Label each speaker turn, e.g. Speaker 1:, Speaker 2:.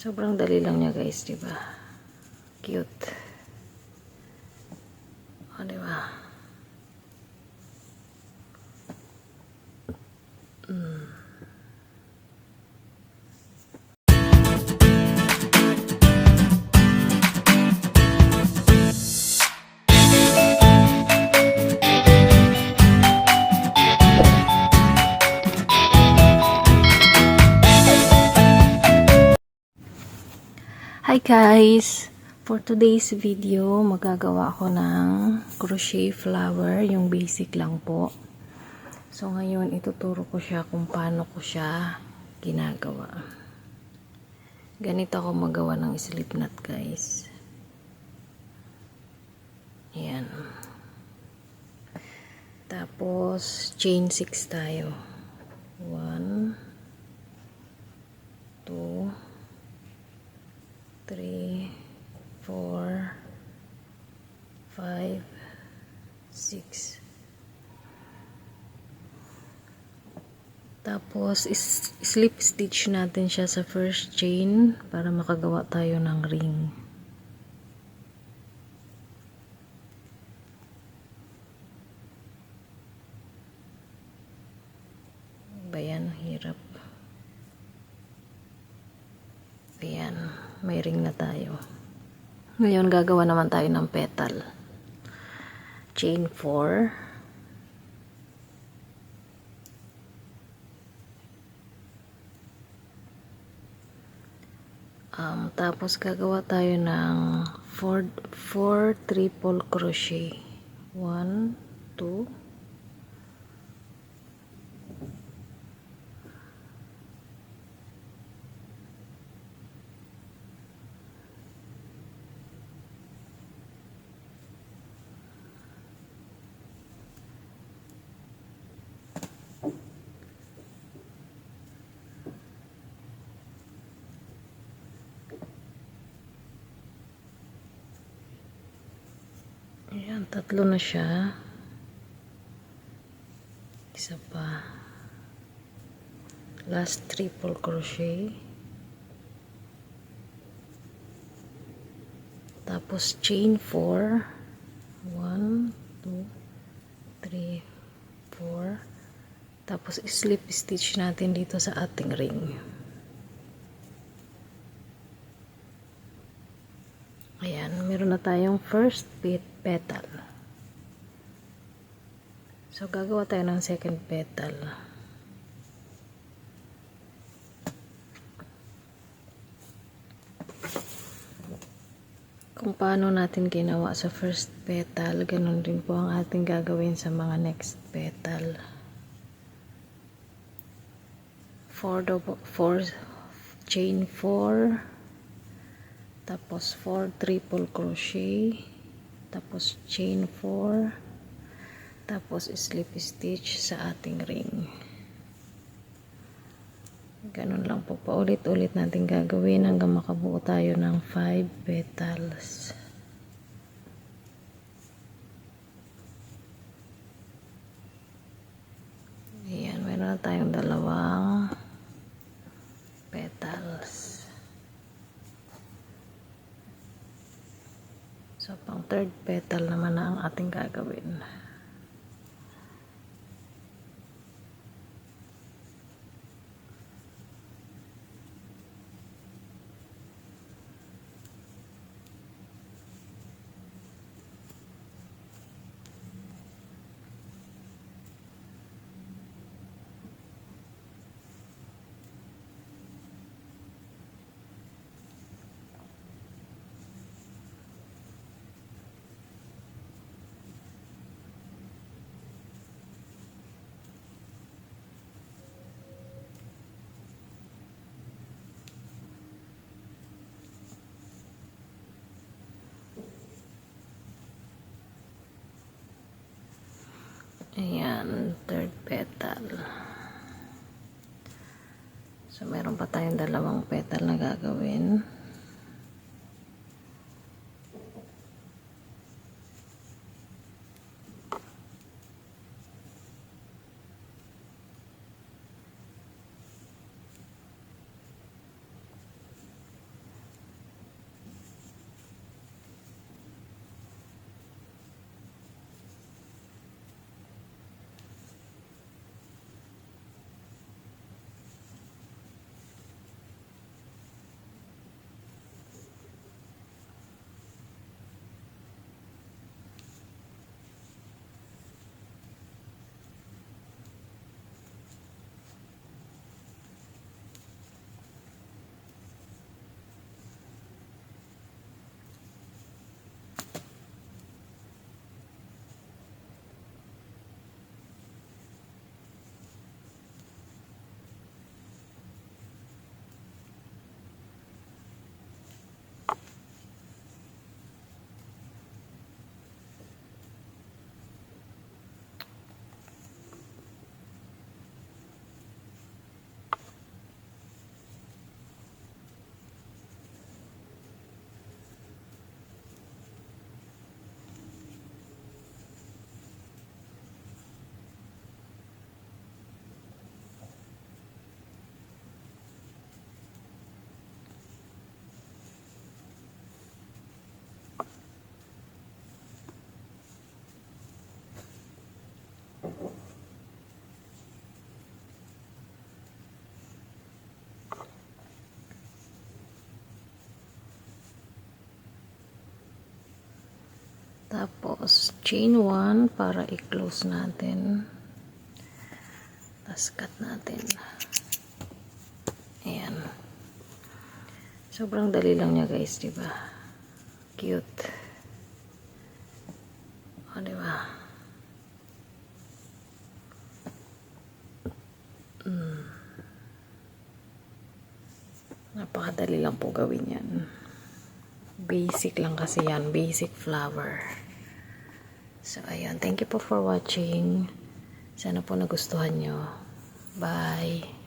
Speaker 1: Sobrang dali lang niya guys, di ba? Cute. Hi guys! For today's video, magagawa ako ng crochet flower, yung basic lang po. So ngayon, ituturo ko siya kung paano ko siya ginagawa. Ganito ako magawa ng slip knot guys. Ayan. Tapos, chain 6 tayo. 1 2 three, four, five, six. Tapos, is slip stitch natin siya sa first chain para makagawa tayo ng ring. Bayan, hirap. Ayan, may ring na tayo. Ngayon, gagawa naman tayo ng petal. Chain 4. Um, tapos, gagawa tayo ng 4, 4 triple crochet. 1, 2, Ayan, tatlo na siya. Isa pa. Last triple crochet. Tapos chain 4. 1, 2, 3, 4. Tapos slip stitch natin dito sa ating ring. Ayan, meron na tayong first pet petal. So, gagawa tayo ng second petal. Kung paano natin ginawa sa first petal, ganun din po ang ating gagawin sa mga next petal. 4 double 4 chain 4 tapos 4 triple crochet. Tapos chain 4 tapos slip stitch sa ating ring. Ganun lang po paulit-ulit natin gagawin hanggang makabuo tayo ng 5 petals. Ayan meron na tayong dalawang petals So, pang third petal naman na ang ating gagawin. Ayan, third petal. So, meron pa tayong dalawang petal na gagawin. Tapos, chain 1 para i-close natin. Tapos, cut natin. Ayan. Sobrang dali lang niya guys, di ba? Cute. O, di ba? Mm. Napakadali lang po gawin yan. Basic lang kasi yan. Basic flower. So, ayan. Thank you po for watching. Sana po nagustuhan nyo. Bye.